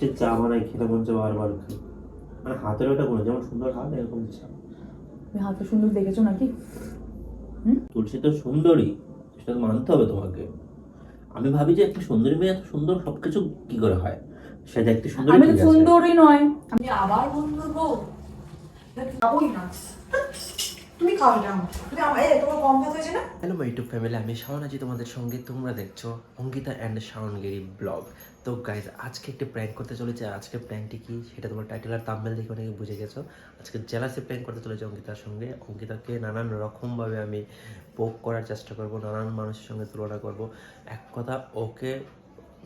টেস্টে চা বানাই খেতে মন চায় বারবার খাই। মানে হাতের ওটা কোনো যেমন সুন্দর হাত এরকম চা তুমি হাতে সুন্দর দেখেছ নাকি? তুলসী তো সুন্দরী সেটা তো মানতে হবে তোমাকে। আমি ভাবি যে একটা সুন্দরী মেয়ে এত সুন্দর সবকিছু কি করে হয়? সে দেখতে সুন্দরী আমি তো সুন্দরই নয়। আমি আবার বন্ধুর বউ না তুমি খাও এটা তুমি আমার এই তোমার কম ভাত হয়েছে না? হ্যালো মাই ইউটিউব ফ্যামিলি আমি শাওন আছি তোমাদের সঙ্গে তোমরা দেখছ অঙ্কিতা অ্যান্ড শাওনগিরি ব্লগ। তো গাইজ আজকে একটি প্র্যাঙ্ক করতে চলেছে আজকে প্র্যাঙ্কটি কি? সেটা তোমার টাইটেল আর তাম্বেল দেখে অনেকে বুঝে গেছো। আজকে জেলাসে প্র্যাঙ্ক করতে চলেছে অঙ্কিতার সঙ্গে। অঙ্কিতাকে নানান রকমভাবে আমি পোক করার চেষ্টা করব, নানান মানুষের সঙ্গে তুলনা করব। এক কথা, ওকে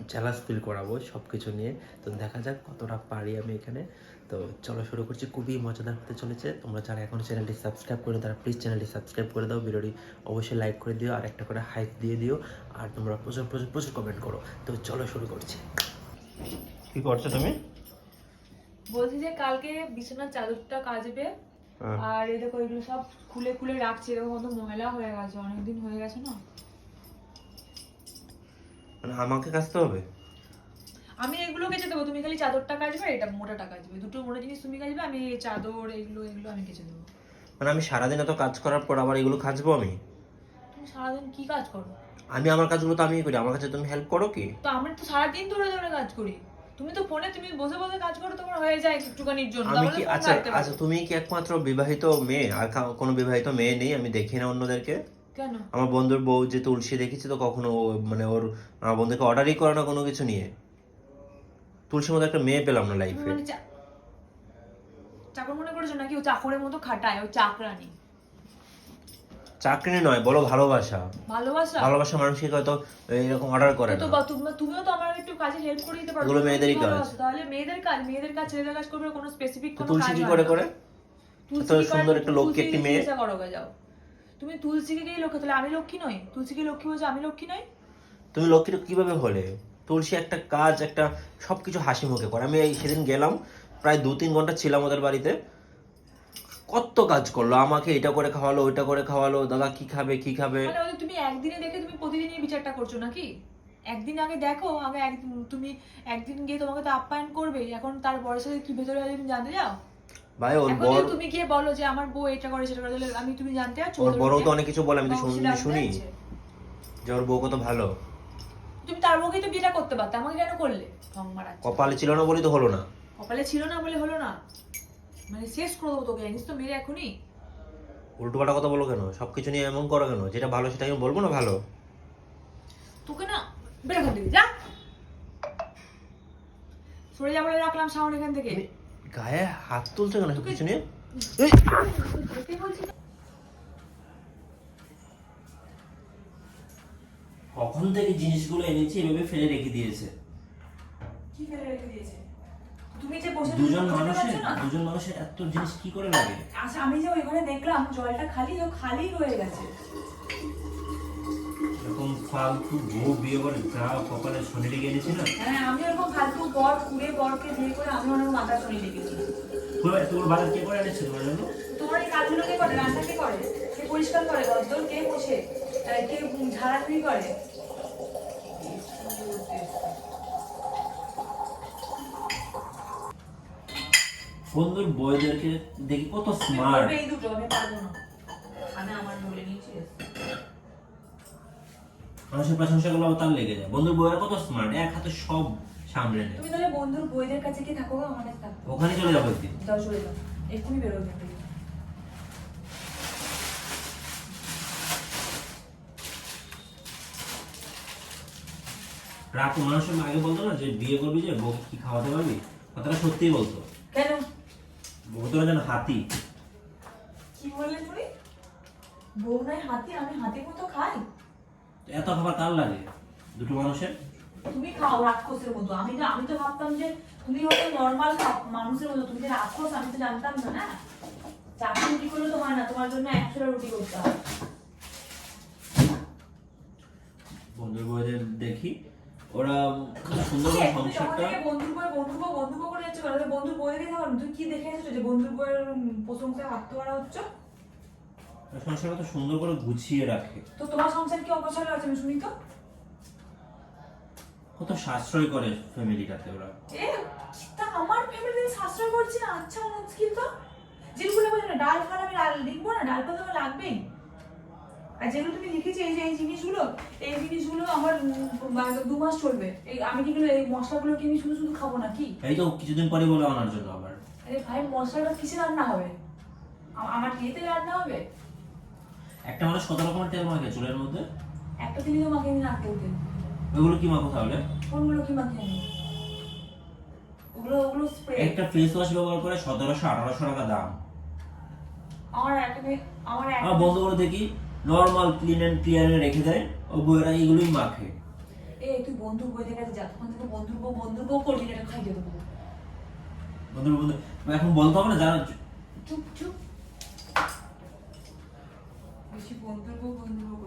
জেলাস ফিল করাবো সব কিছু নিয়ে। তো দেখা যাক কতটা পারি আমি এখানে। তো চলো শুরু করছি। খুবই মজাদার হতে চলেছে। তোমরা যারা এখন চ্যানেলটি সাবস্ক্রাইব করে তারা প্লিজ চ্যানেলটি সাবস্ক্রাইব করে দাও। ভিডিওটি অবশ্যই লাইক করে দিও আর একটা করে হাইক দিয়ে দিও। আর তোমরা প্রচুর প্রচুর প্রচুর কমেন্ট করো। তো চলো শুরু করছি। কি করছ তুমি? বলছি যে কালকে বিছানার চাদরটা কাচবে। হ্যাঁ। আর এই দেখো এগুলো সব খুলে খুলে রাখছি। এরকম কত ময়লা হয়ে গেছে। অনেকদিন হয়ে গেছে না? মানে আমাকে কাজতে হবে? আমি এগুলো কেচে দেবো তুমি খালি চাদরটা কাচবে এটা মোটাটা কাচবে। দুটো মোটা জিনিস তুমি কাচবে আমি এই চাদর এগুলো এগুলো আমি কেচে দেবো। মানে আমি সারাদিন এত কাজ করার পর আবার এগুলো খাজবো আমি? তুমি সারাদিন কি কাজ করো? আমি আমার কাজগুলো তো আমিই করি আমার কাছে তুমি হেল্প করো কি? তো আমরা তো সারাদিন ধরে ধরে কাজ করি। তুমি তো ফোনে তুমি বসে বসে কাজ করো তোমার হয়ে যায় একটুখানির জন্য। আমি কি আচ্ছা আচ্ছা তুমি কি একমাত্র বিবাহিত মেয়ে? আর কোনো বিবাহিত মেয়ে নেই? আমি দেখি না অন্যদেরকে। কেন? আমার বন্ধুর বউ যে তুলসী দেখেছি তো কখনো মানে ওর আমার বন্ধুকে অর্ডারই করে না কোনো কিছু নিয়ে। তুলসীর মতো একটা মেয়ে পেলাম না লাইফে মানে চাকর মনে করেছ নাকি? ও চাকরের মতো খাটায় ও চাকরানি চাকরি নয় বলো ভালোবাসা। ভালোবাসা? ভালোবাসা মানুষকে হয়তো এরকম অর্ডার করে তো বা তুমি- তুমিও তো আমার একটু কাজে হেল্প করে দিতে পারো। এগুলো মেয়েদেরই কাজ। তাহলে মেয়েদের কাজ মেয়েদের কাজ ছেলেদের কাজ করবে কোনো স্পেসিফিক তো কোনো তুলসী কি করে করে? কি করে? সুন্দর একটা লক্ষ্মী তুলসী একটি মেয়ে। করো যাও। তুমি তুলসীকে গিয়ে লক্ষ্য তাহলে আমি লক্ষ্মী নই? তুলসীকে লক্ষ্মী বলছো আমি লক্ষ্মী নই? তুমি লক্ষ্মীটা কীভাবে হলে? তুলসী একটা কাজ একটা সবকিছু হাসি মুখে করে। আমি এই সেদিন গেলাম প্রায় দু তিন ঘণ্টা ছিলাম ওদের বাড়িতে। কত কাজ করল আমাকে এটা করে খাওয়ালো ওইটা করে খাওয়ালো দাদা কি খাবে কি খাবে? তুমি একদিনে দেখে তুমি প্রতিদিনই বিচারটা করছ নাকি? একদিন আগে দেখো আগে তুমি একদিন গিয়ে তোমাকে তো আপ্যায়ন করবে এখন তার বড় সাথে কি ভেতরে আছে তুমি জানতে যাও ভাই ওর যদি তুমি গিয়ে বলো যে আমার বউ এটা করে সেটা করে। আমি তুমি জানতে যাচ্ছ ওর বড়ও তো অনেক কিছু বলে আমি তো শুনি শুনি যে ওর বউ কত ভালো। তুমি তার বউকেই তো বিয়েটা করতে পারতে আমাকে কেন করলে? ঢং। কপালে ছিল না বলে তো হলো না। কপালে ছিল না বলে হলো না। মানে শেষ করে দেবো তোকে জানিস তো মেরে এখনই। উল্টো পাল্টা কথা বলো কেন? সবকিছু নিয়ে এমন করো কেন? যেটা ভালো সেটা আমি বলব না ভালো? তোকে না বেরো এখান থেকে যা। সরে যা বলে রাখলাম সাউন্ড এখান থেকে। গায়ে হাত তুলছো কেন সবকিছু নিয়ে? বলছি না। কখন থেকে জিনিসগুলো এনেছি এভাবে ফেলে রেখে দিয়েছে। কি ফেলে রেখে দিয়েছে? তুমি যে বসে দুজন মানুষের দুজন মানুষের এত জিনিস কি করে লাগে? আচ্ছা আমি যে ওইখানে দেখলাম জলটা খালি ও খালি রয়ে গেছে। এরকম ফালতু বউ বিয়ে করে যা কপালে শনি লেগে গেছে না হ্যাঁ আমি ওরকম ফালতু বর কুড়ে বরকে বিয়ে করে আমি অনেক মাথা শুনে লেগেছি তোর তোর বাজার কে করে এনেছে তোমার জন্য তোমার এই কাজগুলো কে করে রান্না কে করে? কে পরিষ্কার করে? গদ্দল কে মোছে কে ঝাড়াঝুড়ি করে? বন্ধুর বইদেরকে দেখি কত স্মার্ট এই দুটো আমি পারব না। আমি আমার বলে নিয়েছি। মানুষের তার লেগে যায়। বন্ধুর বইয়ের কত স্মার্ট এক হাতে সব সামলে নেয়। তুমি তাহলে বন্ধুর বইদের কাছে কি থাকো আমাদের থাকো। ওখানে চলে যাব একদিন। চলে যাও। এক্ষুনি রাত মানুষের আগে বলতো না যে বিয়ে করবি যে বউ কি খাওয়াতে পারবি? কথাটা সত্যিই বলতো। কেন? যেন হাতি। কি বললে তুমি? বউ নাই হাতি আমি হাতির মতো খাই। এত খাবার কার লাগে? দুটো মানুষের? তুমি খাও রাক্ষসের মতো। আমি তো আমি তো ভাবতাম যে তুমি হয়তো নর্মাল মানুষের মতো। তুমি যে রাক্ষস আমি তো জানতাম না না? চারটে রুটি করলে তো হয় না তোমার জন্য একশোটা রুটি করতে হয়। বন্ধুর বইদের দেখি। ওরা খুব সুন্দর সংসারটা থেকে বন্ধুর বই বন্ধুর বই বন্ধুর বই করে যাচ্ছ কেন? তাহলে বন্ধুর বই দেখে থাকো তুই কি দেখে এসেছ যে বন্ধুর বইয়ের প্রশংসায় আত্মহারা হচ্ছে? সংসারটা তো সুন্দর করে গুছিয়ে রাখে। তো তোমার সংসার কি অপছলে আছে আমি শুনি তো? কত সাশ্রয় করে ফ্যামিলিটাতে ওরা। এ তা আমার ফ্যামিলি সাশ্রয় করছি না আচ্ছা মুশকিল তো? যেগুলো বলে না ডাল ফাল আমি ডাল লিখব না ডাল আমার লাগবেই? আর যেগুলো তুমি লিখেছি এই যে এই জিনিসগুলো এই জিনিসগুলো আমার দু মাস চলবে। এই আমি কি এই মশলাগুলো কি আমি শুধু শুধু খাব না কি? এই তো কিছুদিন পরে বলে আনার জন্য আবার। আরে ভাই মশলাটা কিসে রান্না হবে? আমার ইয়েতে রান্না হবে? একটা মানুষ কত রকমের তেল মাখে চুলের মধ্যে? একটা দিনই তো মাখিয়ে নিন আটকে উঠে ওইগুলো কি মাখো তাহলে? কোনগুলো কি মাখিয়ে নিন ওগুলো ওগুলো স্প্রে একটা ফেস ওয়াশ ব্যবহার করে সতেরোশো আঠারোশো টাকা দাম। আমার একটা আমার একটা আমার বন্ধুগুলো দেখি নর্মাল ক্লিন অ্যান্ড ক্লিয়ারে রেখে দেয় ও বইয়েরা এগুলোই মাখে। এ তুই বন্ধুর বইদের কাছে যা তখন থেকে বন্ধুর বউ বন্ধুর বউ করবি এটা খাইয়ে দেবো। বন্ধুর বন্ধু এখন বলতে হবে না যারা চুপ চুপ। বেশি বন্ধুর বউ বন্ধুর বউ।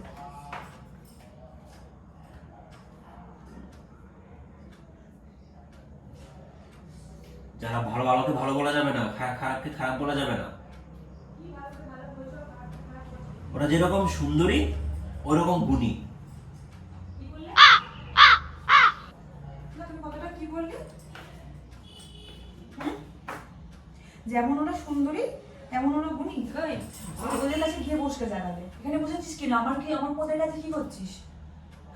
যারা ভালো ভালোকে ভালো বলা যাবে না খারাপকে খারাপ বলা যাবে না। ওরা যেরকম সুন্দরী ওরকম গুণী? যেমন ওরা সুন্দরী তেমন ওরা গুণী। ওদের- কাছে গিয়ে বসকে জানাবে। এখানে বসেছিস কি না আমার কি আমার পদের কাছে কি করছিস?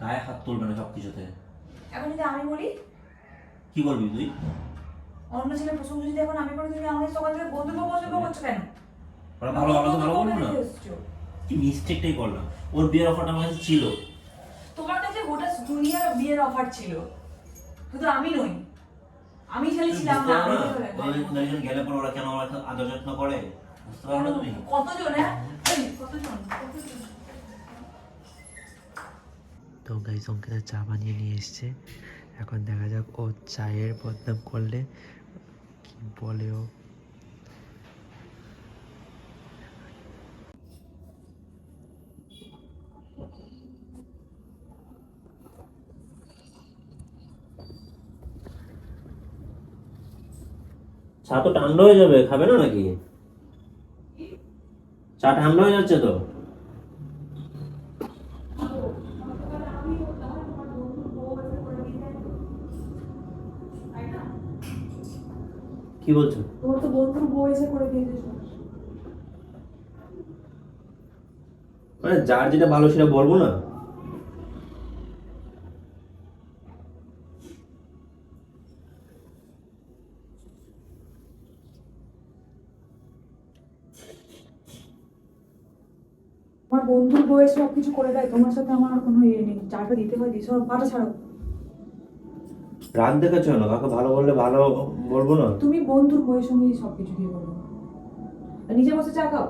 গায়ে হাত তুলবে না সব কিছুতে এখন যদি আমি বলি কি বলবি তুই? অন্য ছেলে প্রসঙ্গ যদি এখন আমি বলি তুমি আমাদের সকাল থেকে বন্ধু বউ বন্ধু করছ কেন? ওরা ভালো ভালো তো ভালো বলব না। কি মিস্টেকটাই করলাম। ওর বিয়ের অফারটা আমার কাছে ছিল। তোমার কাছে গোটা দুনিয়ার বিয়ের অফার ছিল। শুধু আমি নই। আমি খালি ছিলাম না। আমি তো বলে- ওই একজন গেলে পর ওরা কেন আমার এত আদর যত্ন করে? বুঝতে পারো না তুমি? কতজন হ্যাঁ? কতজন? কতজন? তো গাইজ অঙ্কিতা চা বানিয়ে নিয়ে এসছে। এখন দেখা যাক ও চায়ের বদনাম করলে কি বলে ও। চা তো ঠান্ডা হয়ে যাবে খাবে না নাকি? চা ঠান্ডা হয়ে যাচ্ছে তো? কি বলছো? তোমার তো বন্ধুর বউ এসে করে দিয়েছে। মানে যার যেটা ভালো সেটা বলব না? আমার বন্ধুর বউ সব কিছু করে দেয় তোমার সাথে আমার কোনো ইয়ে নেই চাটা দিতে হয় দিই সব পাটা ছাড়ো রাগ দেখাচ্ছ না কাকে ভালো বললে ভালো বলব না? তুমি বন্ধুর বউয়ের সঙ্গে সব কিছু দিয়ে বলো নিচে বসে চা খাও?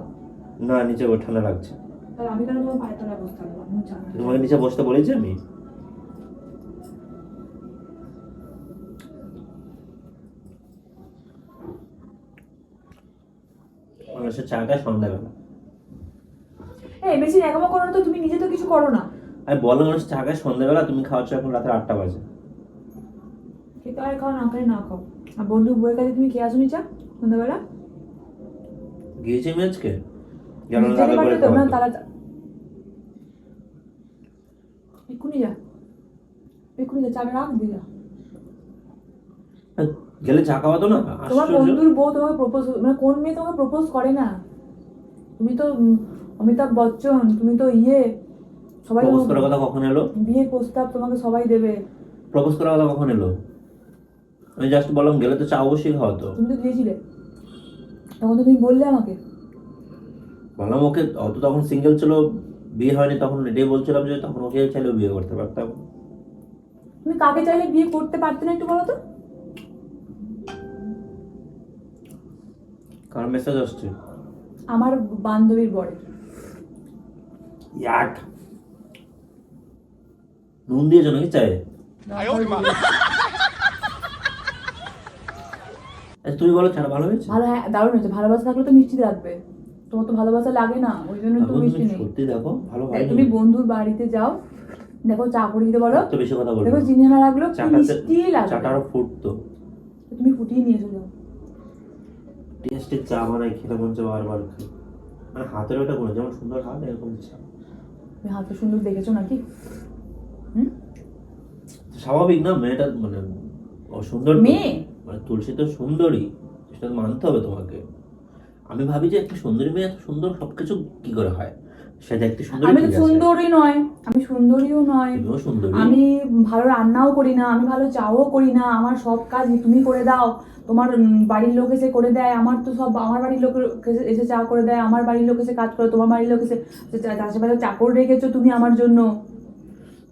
না নিচে ঠান্ডা লাগছে। তাহলে আমি কেন তোমার পায়ের তলায় বসতে পারব। তোমাকে নিচে বসতে বলেছি আমি? মানুষের চাটা সন্ধ্যাবেলা। এই বেশি ন্যাকামো করো না তো তুমি নিজে তো কিছু করো না। আমি বললাম মানুষ খায় সন্ধ্যাবেলা তুমি খাওয়াচ্ছ এখন রাতে আটটা বাজে। খেতে খাও না খাই না খাও। আর বন্ধুর বউয়ের কাছে তুমি খেয়ে আসুনি চা সন্ধ্যাবেলা? গিয়েছি আমি আজকে। গেল না করে। তারা এক্ষুনি যা। এক্ষুনি যা চাটা রাখ দিয়ে যা। হ্যাঁ, গেলে চা খাওয়াতো না? তোমার বন্ধুর বউ তোমাকে প্রপোজ মানে কোন মেয়ে তোমাকে প্রপোজ করে না? তুমি তো অমিতাভ বচ্চন তুমি তো ইয়ে সবাই প্রপোজ করার কথা কখন এলো? বিয়ের প্রস্তাব তোমাকে সবাই দেবে। প্রপোজ করার কথা কখন এলো? আমি জাস্ট বললাম গেলে তো চা অবশ্যই হতো। তুমি তো দিয়েছিলে তখন তো তুমি বললে আমাকে। বললাম ওকে অত তখন সিঙ্গেল ছিল বিয়ে হয়নি তখন এটাই বলছিলাম যে তখন ওকে চাইলেও বিয়ে করতে পারতাম। তুমি কাকে চাইলে বিয়ে করতে পারতে না একটু বলো তো? কার মেসেজ আসছে? আমার বান্ধবীর বরে ইয়াক নুন দিয়েছ নাকি চায়ে তুমি বলো চাটা ভালো হয়েছে ভালো হ্যাঁ দারুণ হয়েছে ভালোবাসা থাকলে তো মিষ্টি লাগবে তোমার তো ভালোবাসা লাগে না ওই জন্য তো মিষ্টি নেই সত্যি দেখো ভালো হয়নি তুমি বন্ধুর বাড়িতে যাও দেখো চা করে দিতে বলো তো বেশি কথা বলব দেখো চিনি না লাগল মিষ্টি লাগবে চাটা আরও ফুটতো তুমি ফুটিয়ে নিয়ে এসো যাও টেস্টের চা বানাই খেতে মন চায় বারবার খাই মানে হাতের ওটা করে যেমন সুন্দর হাত এরকম চা তুমি হাতে সুন্দর দেখেছ নাকি? হুম? স্বাভাবিক না মেয়েটা মানে ও সুন্দর তো। মেয়ে? মানে তুলসী তো সুন্দরী সেটা মানতে হবে তোমাকে। আমি ভাবি যে একটা সুন্দরী মেয়ে এত সুন্দর সবকিছু কি করে হয়? সে দেখতে সুন্দরী আমি। সুন্দরী নয় আমি সুন্দরীও নয়। আমি ভালো রান্নাও করি না আমি ভালো চাও করি না আমার সব কাজ তুমি করে দাও। তোমার বাড়ির লোক এসে করে দেয় আমার তো সব আমার বাড়ির লোক এসে- চা করে দেয় আমার বাড়ির লোক এসে কাজ করে তোমার বাড়ির লোক এসে আশেপাশে চাকর রেখেছো তুমি আমার জন্য।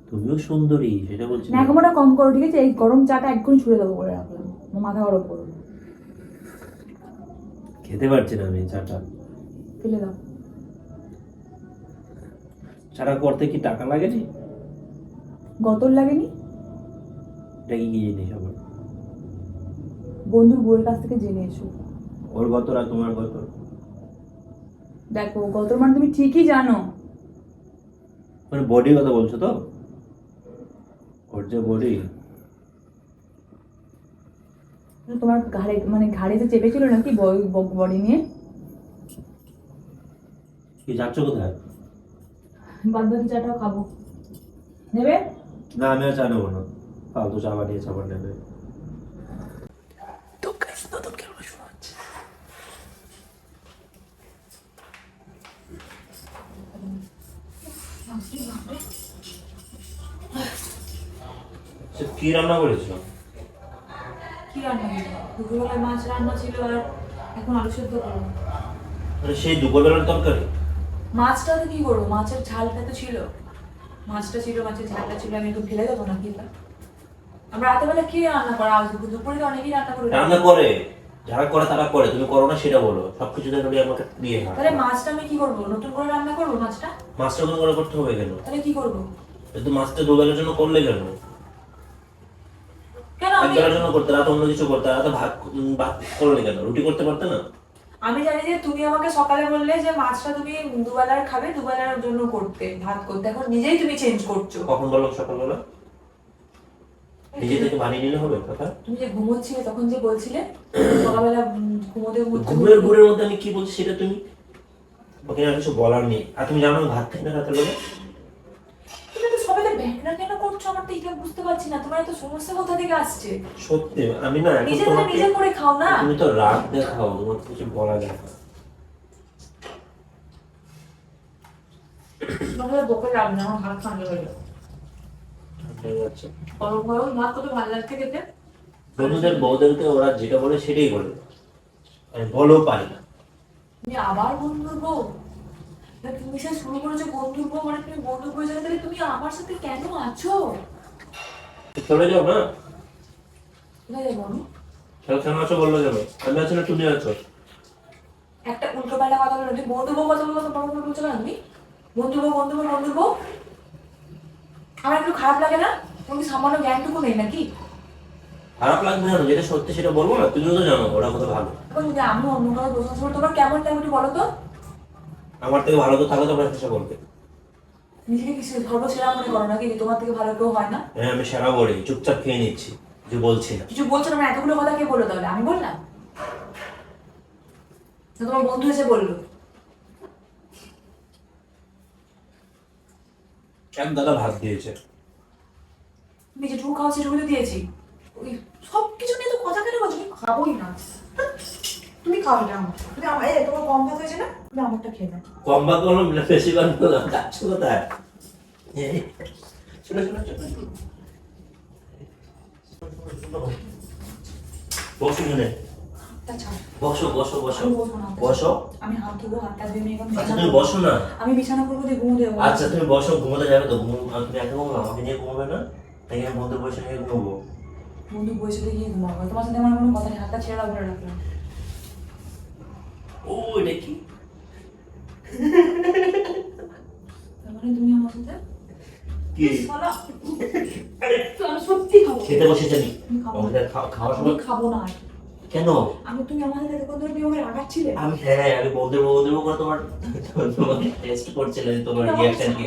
তুমিও সুন্দরী সেটা বলছি না। ন্যাকামোটা কম করো ঠিক আছে? এই গরম চাটা এক্ষুনি ছুড়ে দেবো করে রাখলাম। মাথা গরম করো। খেতে পারছি না আমি চাটা। ফেলে দাও। চাটা করতে কি টাকা লাগেনি? গতর লাগেনি? এটা কি কি জিনিস আবার? বন্ধুর বউয়ের কাছ থেকে জেনে এসো। ওর গতর আর তোমার গতর দেখো গতর মানে তুমি ঠিকই জানো। মানে বডির কথা বলছো তো? ওর যে বডি। তোমার ঘাড়ে মানে ঘাড়ে যে চেপেছিল নাকি বডি নিয়ে? কি যাচ্ছ কোথায়? বাদ বাকি চাটাও খাব। নেবে? না আমি আর চা নেব না। ফালতু চা বানিয়ে চাবার নেবে। কি রান্না করেছ? কি রান্না করব দুপুরবেলায় মাছ রান্না ছিল আর এখন আলু সেদ্ধ করব। মানে সেই দুপুরবেলার তরকারি? মাছটা তো কি করব? মাছের ঝালটা তো ছিল। মাছটা ছিল মাছের ঝালটা ছিল আমি একটু ফেলে দেবো নাকি এটা আমরা রাতেবেলা কি রান্না করা? আজ দুপুরে তো অনেকেই রান্না করে রান্না করে। যারা করে তারা করে। তুমি করো না সেটা বলো। সবকিছু দেখে আমাকে দিয়ে হয়। তাহলে মাছটা আমি কি করব? নতুন করে রান্না করব মাছটা? মাছটা কোনো করে করতে হবে কেন? তাহলে কি করব? তো মাছটা দুবেলার জন্য করলে কেন? করতে রাত অন্য কিছু করতে রাতে ভাত ভাত করলে কেন? রুটি করতে পারতে না? আমি জানি যে তুমি আমাকে সকালে বললে যে মাছটা তুমি দুবেলার খাবে দুবেলার জন্য করতে ভাত করতে। এখন নিজেই তুমি চেঞ্জ করছ। কখন বলো সকালবেলা? নিজে থেকে বানিয়ে নিলে হবে কথা। তুমি যে ঘুমোচ্ছিলে তখন যে বলছিলে সকালবেলা ঘুমোতে ঘুমোতে ঘুমের ঘুরের মধ্যে আমি কি বলছি সেটা তুমি? ওকে আর কিছু বলার নেই। আর তুমি জানো ভাত খাই না রাতের বেলা তুমি তো সবাইকে ব্যাকরা কেন করছ আমার তো এটা বুঝতে পারছি না তোমার এত সমস্যা কোথা থেকে আসছে? সত্যি আমি না নিজে তোমাকে নিজে করে খাও না। তুমি তো রাত দেখাও তোমার কিছু বলা যায় না তোমার বকে লাভ না আমার ভাত খাওয়া হয়ে গেল। ঠান্ডা যাচ্ছে। গরম গরম ভাত কত ভালো লাগছে খেতে? বন্ধুদের বউদেরকে ওরা যেটা বলে সেটাই বলে। আমি পারি না। তুমি আবার বন্ধুর বউ? তুমি সে শুরু করেছ বন্ধুর বউ মানে তুমি বন্ধুর বউ তাহলে তুমি আমার সাথে কেন আছো? চলে যাও না খেলা কেন আছো বলল যাবে আমি। আছি না তুমি আছো? একটা উল্টো পাল্টা কথা বলো বন্ধু বউ কথা বলব বড় বড় বলছো না তুমি? বন্ধু বউ বন্ধু বউ বন্ধুর বউ? আমার একটু খারাপ লাগে না? তুমি সামান্য জ্ঞানটুকু নেই নাকি? খারাপ লাগবে না যেটা সত্যি সেটা বলব না? তুমিও তো জানো ওরা কত ভালো। এখন যদি আমি অন্য কারও প্রশংসা তোমার কেমন লাগে একটু বলো তো? আমার থেকে ভালো তো থাকলে তোমরা চেষ্টা করবে নিজেকে কিছু সর্বসেরা মনে করো নাকি? তোমার থেকে ভালো কেউ হয় না? হ্যাঁ আমি সেরা বলি চুপচাপ খেয়ে নিচ্ছি কিছু বলছি না। কিছু বলছো না মানে এতগুলো কথা কে বলল তাহলে? আমি বললাম। না তোমার বন্ধু এসে বলল। এক দাদা ভাত দিয়েছে। তুমি যেটুকু খাও সেটুকু দিয়েছি। ওই সব কিছু নিয়ে তো কথা কেন বলছো? খাবোই না। তুমি খাও এটা আমার। তুমি আমার এই তোমার কম ভাত হয়েছে না? তুমি আমারটা খেয়ে নাও। কম করলাম বেশি যাচ্ছ কোথায়। বসো ছাড়। বসো বসো বসো। বসো। আমি হাত ধোবো হাতটা ধুয়ে নিয়ে আচ্ছা বিছানা তুমি করব। বসো না। আমি বিছানা করব দিয়ে ঘুমো দেবো আচ্ছা তুমি বসো ঘুমোতে যাবে তো। ঘুম তুমি একা ঘুমাবে আমাকে নিয়ে ঘুমাবে না? তাই আমি বন্ধু বসে নিয়ে ঘুমাবো? বন্ধু বসে গিয়ে ঘুমাবো। তোমার সাথে আমার কোনো কথা নেই হাতটা ছেড়ে ধরে রাখলাম। ও এটা কি? তার মানে তুমি আমার সাথে কি? শোনো। তো আমি সত্যি খাব। খেতে বসে জানি। আমি খাব না। আমাদের খাওয়া- খাওয়ার সময় খাব না কেন? আমি তুমি আমার সাথে দেখো তুমি আমাকে রাগাচ্ছিলে আমি হ্যাঁ আমি বন্ধুর বন্ধুর করে তোমার তোমাকে টেস্ট করছিলাম তোমার তুমি কি?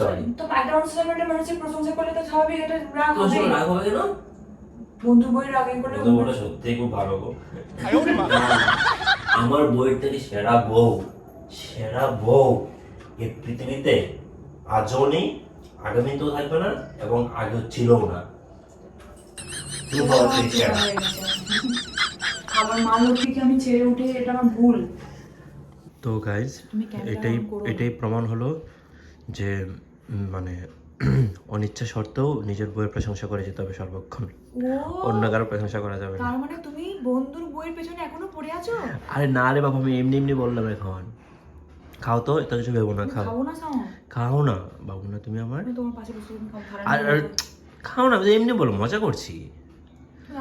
হয় তো একটা মানুষের মানুষের প্রশংসা করলে তো স্বাভাবিক এটা রাগ হবে। রাগ হবে কেন? বন্ধু বই রাগ এই করলে বন্ধু সত্যিই খুব ভালো গো। আমার বইয়ের থেকে সেরা বউ সেরা বউ এই পৃথিবীতে আজও নেই আগামীতেও থাকবে না এবং আগেও ছিলও না। আমার মা লক্ষ্মীকে আমি ছেড়ে উঠে এটা আমার ভুল তো গাইজ এটাই। এটাই প্রমাণ হলো যে মানে অনিচ্ছা সত্ত্বেও নিজের বইয়ের প্রশংসা করে যেতে হবে সর্বক্ষণ। অন্য কারও প্রশংসা করা যাবে না। তার মানে তুমি বন্ধুর বইয়ের পেছনে এখনও পড়ে আছো? আরে না রে বাবা আমি এমনি এমনি বললাম এখন। খাও তো এত কিছু ভেবো না খাও। না খাও না। বাবু না তুমি আমার আর আর খাও না আমি তো এমনি বলো মজা করছি।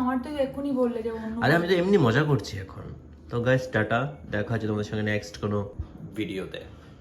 আমার তো এক্ষুনি বললে যে আরে আমি তো এমনি মজা করছি এখন। তো গাইস টাটা। দেখা হচ্ছে তোমাদের সঙ্গে নেক্সট কোনো ভিডিওতে